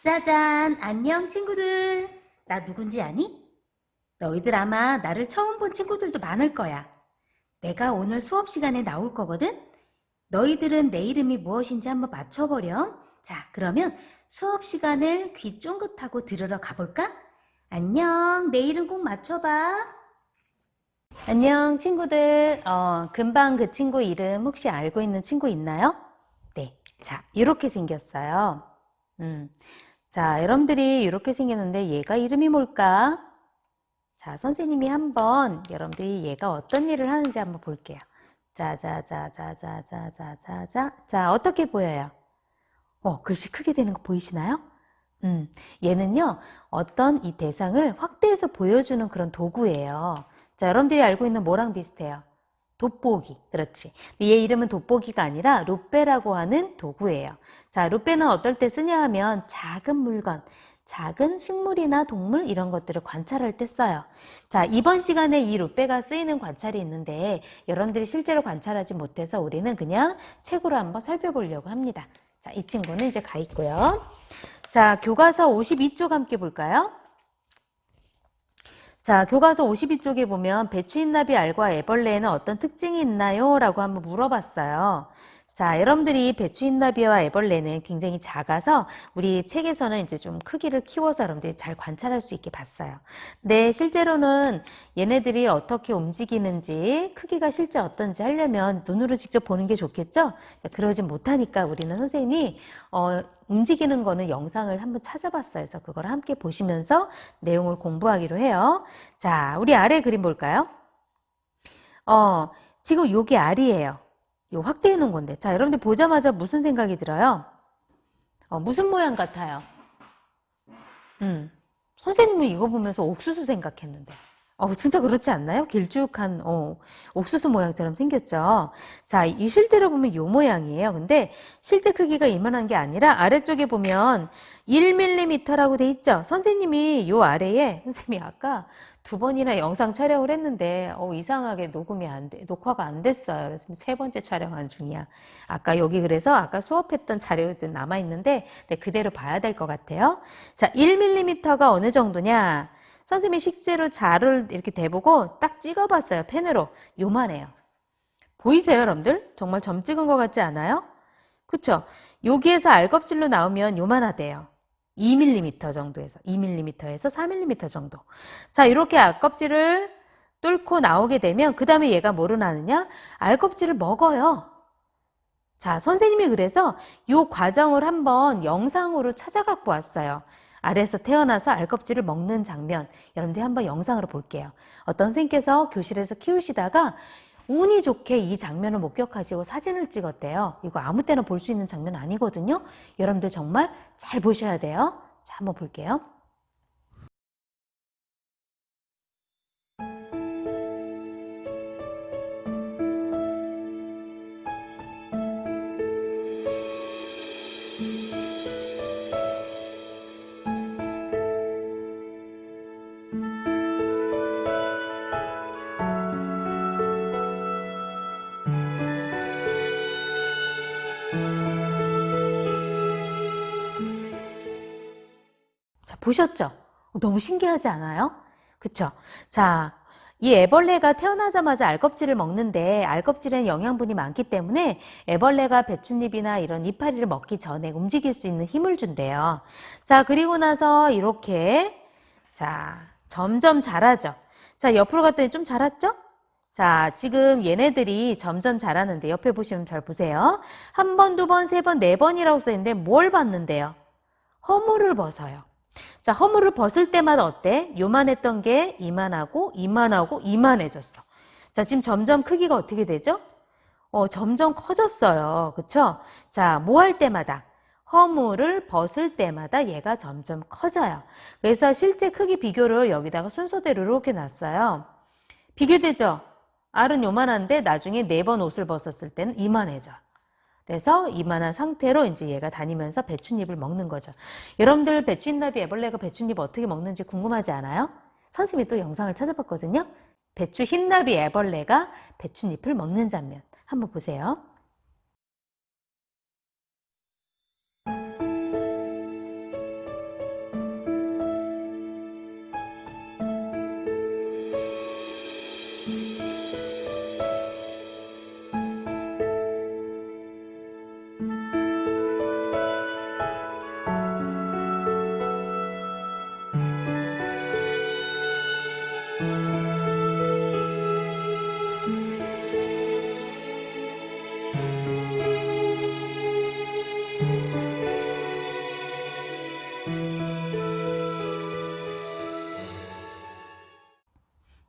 짜잔, 안녕 친구들. 나 누군지 아니? 너희들 아마 나를 처음 본 친구들도 많을 거야. 내가 오늘 수업 시간에 나올 거거든? 너희들은 내 이름이 무엇인지 한번 맞춰보렴. 자, 그러면 수업 시간을 귀 쫑긋하고 들으러 가볼까? 안녕, 내 이름 꼭 맞춰봐. 안녕, 친구들. 어, 금방 그 친구 이름 혹시 알고 있는 친구 있나요? 네. 자, 이렇게 생겼어요. 음. 자, 여러분들이 이렇게 생겼는데 얘가 이름이 뭘까? 자, 선생님이 한번 여러분들이 얘가 어떤 일을 하는지 한번 볼게요. 자자자자자자자자자. 자, 어떻게 보여요? 어, 글씨 크게 되는 거 보이시나요? 음, 얘는요, 어떤 이 대상을 확대해서 보여주는 그런 도구예요. 자, 여러분들이 알고 있는 뭐랑 비슷해요? 돋보기. 그렇지. 얘 이름은 돋보기가 아니라 루페라고 하는 도구예요. 자, 루페는 어떨 때 쓰냐 하면 작은 물건, 작은 식물이나 동물 이런 것들을 관찰할 때 써요. 자, 이번 시간에 이 루페가 쓰이는 관찰이 있는데 여러분들이 실제로 관찰하지 못해서 우리는 그냥 책으로 한번 살펴보려고 합니다. 자, 이 친구는 이제 가 있고요. 자, 교과서 52쪽 함께 볼까요? 자, 교과서 52쪽에 보면 배추인나비 알과 애벌레에는 어떤 특징이 있나요? 라고 한번 물어봤어요. 자, 여러분들이 배추인나비와 애벌레는 굉장히 작아서 우리 책에서는 이제 좀 크기를 키워서 여러분들이 잘 관찰할 수 있게 봤어요. 근데 실제로는 얘네들이 어떻게 움직이는지 크기가 실제 어떤지 하려면 눈으로 직접 보는 게 좋겠죠? 그러진 못하니까 우리는 선생님이 어, 움직이는 거는 영상을 한번 찾아봤어요. 그래서 그걸 함께 보시면서 내용을 공부하기로 해요. 자, 우리 아래 그림 볼까요? 어, 지금 요게 알이에요. 요 확대해 놓은 건데. 자, 여러분들 보자마자 무슨 생각이 들어요? 어, 무슨 모양 같아요? 음, 선생님은 이거 보면서 옥수수 생각했는데. 어, 진짜 그렇지 않나요? 길쭉한, 어, 옥수수 모양처럼 생겼죠? 자, 이 실제로 보면 요 모양이에요. 근데 실제 크기가 이만한 게 아니라 아래쪽에 보면 1mm라고 돼 있죠? 선생님이 요 아래에, 선생님이 아까 두 번이나 영상 촬영을 했는데, 어, 이상하게 녹음이 안 돼, 녹화가 안 됐어요. 그래서 세 번째 촬영하는 중이야. 아까 여기 그래서 아까 수업했던 자료들 남아 있는데, 네, 그대로 봐야 될 것 같아요. 자, 1mm가 어느 정도냐? 선생님이 실제로 자를 이렇게 대보고 딱 찍어봤어요. 펜으로. 요만해요. 보이세요, 여러분들? 정말 점 찍은 것 같지 않아요? 그쵸? 여기에서 알껍질로 나오면 요만하대요. 2mm 정도에서, 2mm에서 4mm 정도. 자, 이렇게 알껍질을 뚫고 나오게 되면, 그 다음에 얘가 뭐를 하느냐? 알껍질을 먹어요. 자, 선생님이 그래서 이 과정을 한번 영상으로 찾아갖고 왔어요. 알에서 태어나서 알껍질을 먹는 장면 여러분들이 한번 영상으로 볼게요. 어떤 선생님께서 교실에서 키우시다가 운이 좋게 이 장면을 목격하시고 사진을 찍었대요. 이거 아무 때나 볼 수 있는 장면 아니거든요. 여러분들 정말 잘 보셔야 돼요. 자, 한번 볼게요. 보셨죠? 너무 신기하지 않아요? 그쵸? 자, 이 애벌레가 태어나자마자 알껍질을 먹는데 알껍질에는 영양분이 많기 때문에 애벌레가 배춧잎이나 이런 이파리를 먹기 전에 움직일 수 있는 힘을 준대요. 자, 그리고 나서 이렇게 자, 점점 자라죠. 자, 옆으로 갔더니 좀 자랐죠? 자, 지금 얘네들이 점점 자라는데 옆에 보시면 잘 보세요. 한 번, 두 번, 세 번, 네 번이라고 써 있는데 뭘 봤는데요? 허물을 벗어요. 자, 허물을 벗을 때마다 어때? 요만했던 게 이만하고, 이만하고, 이만해졌어. 자, 지금 점점 크기가 어떻게 되죠? 어, 점점 커졌어요. 그쵸? 자, 뭐 할 때마다? 허물을 벗을 때마다 얘가 점점 커져요. 그래서 실제 크기 비교를 여기다가 순서대로 이렇게 놨어요. 비교되죠? 알은 요만한데 나중에 네 번 옷을 벗었을 때는 이만해져. 그래서 이만한 상태로 이제 얘가 다니면서 배춧잎을 먹는 거죠. 여러분들 배추잎나비 애벌레가 배춧잎 어떻게 먹는지 궁금하지 않아요? 선생님이 또 영상을 찾아봤거든요. 배추 흰나비 애벌레가 배춧잎을 먹는 장면 한번 보세요.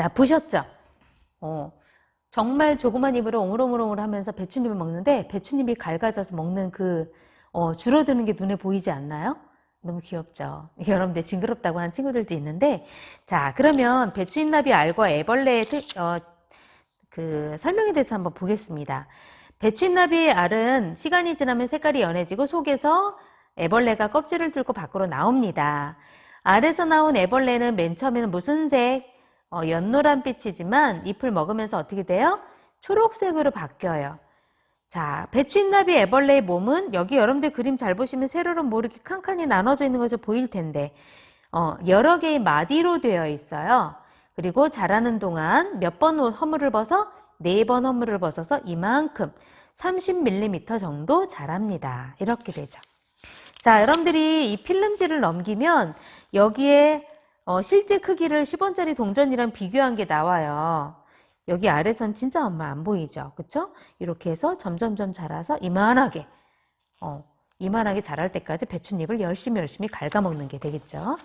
자, 보셨죠? 어, 정말 조그만 입으로 오물오물오물 하면서 배추잎을 먹는데 배추잎이 갈가져서 먹는 그 어, 줄어드는 게 눈에 보이지 않나요? 너무 귀엽죠. 여러분들 징그럽다고 하는 친구들도 있는데 자 그러면 배추잎나비 알과 애벌레의 특, 어, 그 설명에 대해서 한번 보겠습니다. 배추잎나비의 알은 시간이 지나면 색깔이 연해지고 속에서 애벌레가 껍질을 뚫고 밖으로 나옵니다. 알에서 나온 애벌레는 맨 처음에는 무슨 색? 어, 연노란 빛이지만 잎을 먹으면서 어떻게 돼요? 초록색으로 바뀌어요. 자, 배추잎나비 애벌레의 몸은 여기 여러분들 그림 잘 보시면 세로로 뭐 이렇게 칸칸이 나눠져 있는 거죠 보일 텐데 어, 여러 개의 마디로 되어 있어요. 그리고 자라는 동안 몇 번 허물을 벗어? 네 번 허물을 벗어서 이만큼 30mm 정도 자랍니다. 이렇게 되죠. 자, 여러분들이 이 필름지를 넘기면 여기에 어, 실제 크기를 10원짜리 동전이랑 비교한 게 나와요. 여기 아래선 진짜 엄마 안 보이죠? 그쵸? 이렇게 해서 점점점 자라서 이만하게, 어, 이만하게 자랄 때까지 배추잎을 열심히 열심히 갉아먹는 게 되겠죠.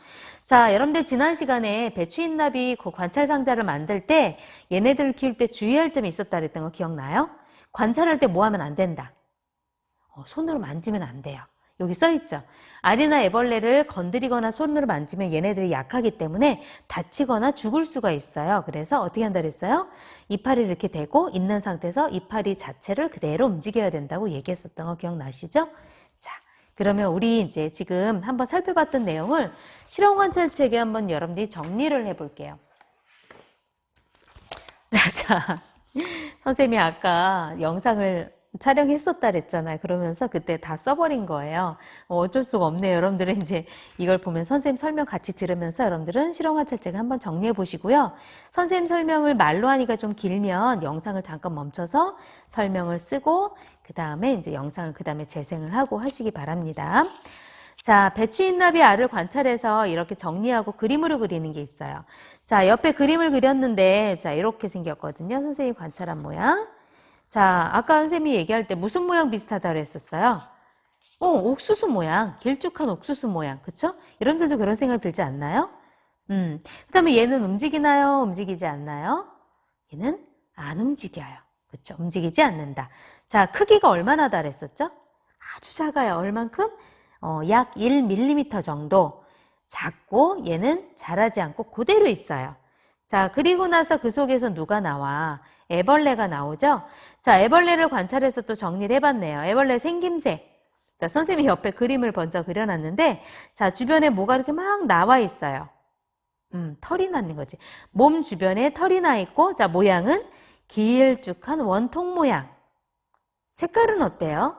자, 여러분들 지난 시간에 배추잎나비 그 관찰 상자를 만들 때 얘네들을 키울 때 주의할 점이 있었다 그랬던 거 기억나요? 관찰할 때 뭐 하면 안 된다. 어, 손으로 만지면 안 돼요. 여기 써 있죠. 알이나 애벌레를 건드리거나 손으로 만지면 얘네들이 약하기 때문에 다치거나 죽을 수가 있어요. 그래서 어떻게 한다 그랬어요? 이파리를 이렇게 대고 있는 상태에서 이파리 자체를 그대로 움직여야 된다고 얘기했었던 거 기억나시죠? 자, 그러면 우리 이제 지금 한번 살펴봤던 내용을 실험 관찰책에 한번 여러분들이 정리를 해볼게요. 자, 자. 선생님이 아까 영상을 촬영했었다 그랬잖아요. 그러면서 그때 다 써버린 거예요. 어, 어쩔 수가 없네요. 여러분들은 이제 이걸 보면 선생님 설명 같이 들으면서 여러분들은 실용화찰책 한번 정리해 보시고요. 선생님 설명을 말로 하니까 좀 길면 영상을 잠깐 멈춰서 설명을 쓰고 그 다음에 이제 영상을 그 다음에 재생을 하고 하시기 바랍니다. 자, 배추잎나비 알을 관찰해서 이렇게 정리하고 그림으로 그리는 게 있어요. 자, 옆에 그림을 그렸는데, 자, 이렇게 생겼거든요. 선생님 관찰한 모양. 자, 아까 선생님이 얘기할 때 무슨 모양 비슷하다 그랬었어요? 어, 옥수수 모양. 길쭉한 옥수수 모양. 그쵸? 여러분들도 그런 생각 들지 않나요? 음. 그 다음에 얘는 움직이나요? 움직이지 않나요? 얘는 안 움직여요. 그쵸? 움직이지 않는다. 자, 크기가 얼마나 다랬었죠? 아주 작아요. 얼만큼? 어, 약 1mm 정도 작고 얘는 자라지 않고 그대로 있어요. 자, 그리고 나서 그 속에서 누가 나와? 애벌레가 나오죠? 자, 애벌레를 관찰해서 또 정리를 해봤네요. 애벌레 생김새. 자, 선생님이 옆에 그림을 먼저 그려놨는데, 자, 주변에 뭐가 이렇게 막 나와 있어요. 음, 털이 나는 거지. 몸 주변에 털이 나 있고, 자, 모양은 길쭉한 원통 모양. 색깔은 어때요?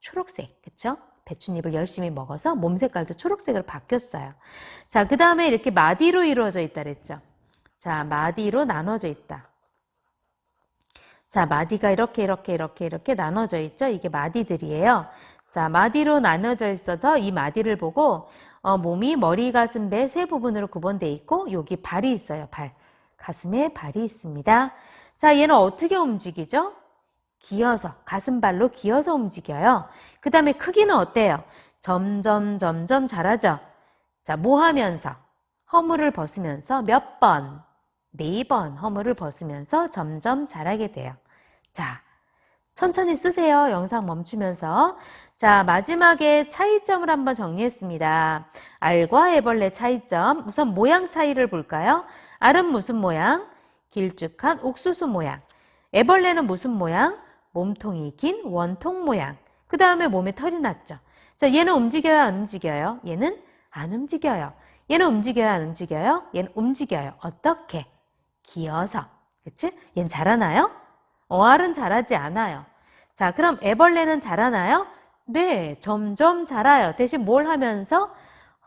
초록색, 그쵸? 배춧잎을 열심히 먹어서 몸 색깔도 초록색으로 바뀌었어요. 자, 그 다음에 이렇게 마디로 이루어져 있다 그랬죠. 자, 마디로 나눠져 있다. 자, 마디가 이렇게 이렇게 이렇게 이렇게 나눠져 있죠. 이게 마디들이에요. 자, 마디로 나눠져 있어서 이 마디를 보고 어, 몸이 머리, 가슴, 배 세 부분으로 구분되어 있고 여기 발이 있어요. 발. 가슴에 발이 있습니다. 자, 얘는 어떻게 움직이죠? 기어서 가슴발로 기어서 움직여요. 그 다음에 크기는 어때요? 점점 점점 자라죠. 자, 뭐 하면서? 허물을 벗으면서 몇 번? 네 번 허물을 벗으면서 점점 자라게 돼요. 자, 천천히 쓰세요. 영상 멈추면서. 자, 마지막에 차이점을 한번 정리했습니다. 알과 애벌레 차이점. 우선 모양 차이를 볼까요? 알은 무슨 모양? 길쭉한 옥수수 모양. 애벌레는 무슨 모양? 몸통이 긴 원통 모양. 그 다음에 몸에 털이 났죠. 자, 얘는 움직여요? 안 움직여요? 얘는 안 움직여요. 얘는 움직여요? 안 움직여요? 얘는 움직여요. 어떻게? 기어서. 그치? 얘는 자라나요? 어알은 자라지 않아요. 자, 그럼 애벌레는 자라나요? 네, 점점 자라요. 대신 뭘 하면서?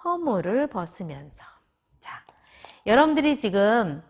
허물을 벗으면서. 자, 여러분들이 지금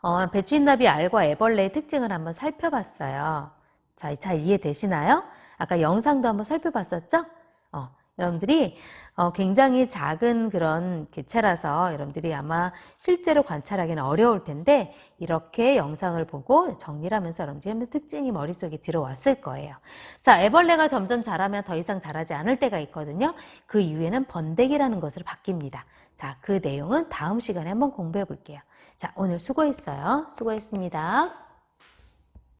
어, 배추잎나비 알과 애벌레의 특징을 한번 살펴봤어요. 자, 잘 이해되시나요? 아까 영상도 한번 살펴봤었죠? 어, 여러분들이 어, 굉장히 작은 그런 개체라서 여러분들이 아마 실제로 관찰하기는 어려울 텐데 이렇게 영상을 보고 정리를 하면서 여러분들이 특징이 머릿속에 들어왔을 거예요. 자, 애벌레가 점점 자라면 더 이상 자라지 않을 때가 있거든요. 그 이후에는 번데기라는 것으로 바뀝니다. 자, 그 내용은 다음 시간에 한번 공부해 볼게요. 자, 오늘 수고했어요. 수고했습니다.